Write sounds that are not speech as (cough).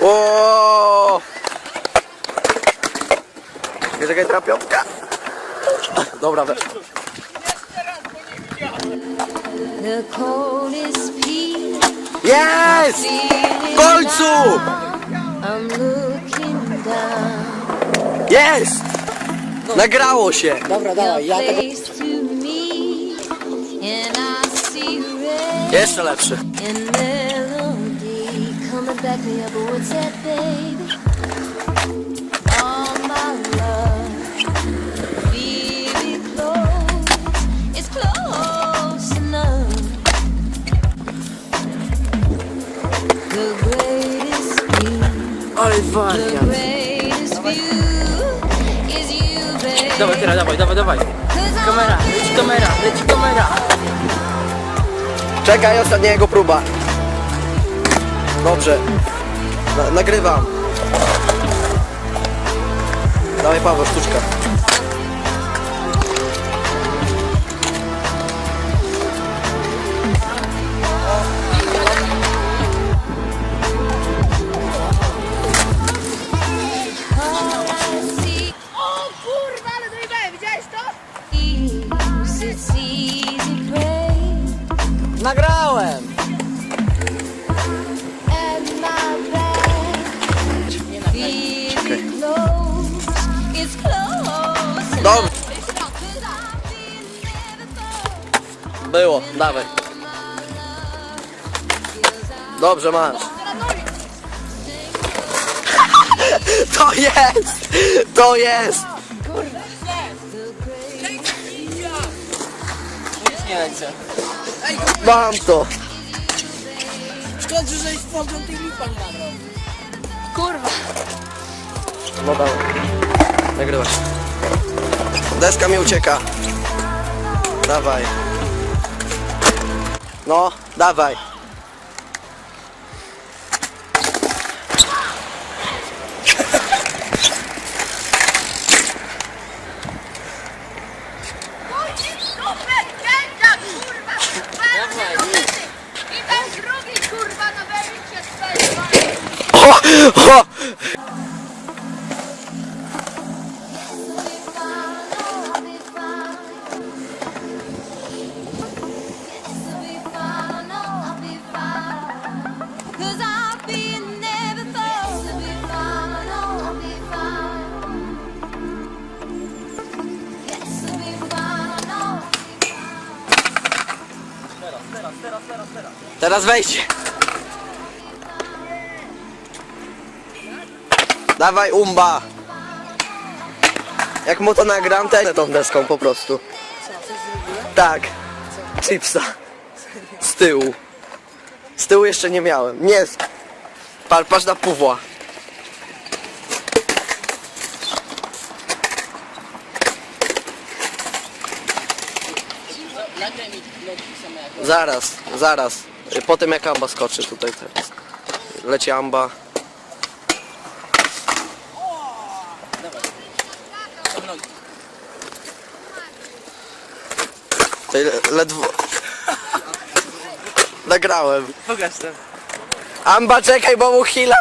O! Nie czekaj, teraz piątka. Dobra, we. Jest! W końcu! Jest! Nagrało się! Dobra, dawaj, ja tego... Jeszcze lepszy. Back me up. What's that, baby? All my love, close. It's close enough. The greatest view. Ale The wariat. greatest view is you, baby. Dawaj, teraz, dawaj, dawaj, dawaj. Kamera, leci kamera, leci kamera. Czekaj, ostatnia jego próba. Dobrze. Na, nagrywam. Dawaj Paweł, sztuczka. Było, dawaj. Dobrze masz. (laughs) To jest! To jest! Nie lecę. Mam to! Szkoda, że jest program tej lipa nie nagrał. No dawaj. Nagrywasz. Deska mi ucieka. Dawaj. No, dawaj. Dawaj. O! O! Teraz wejdź. Dawaj umba. Jak mu to nagram, to tą deską po prostu. Tak. Chipsa. Z tyłu. Z tyłu jeszcze nie miałem. Nie. Patrz, patrz na puwła. Jak Zaraz, zaraz. Potem jak amba skoczy tutaj teraz. Leci amba. nogi. Tutaj le- ledwo... (laughs) Nagrałem. Pokaż to. Amba czekaj, bo mu chwila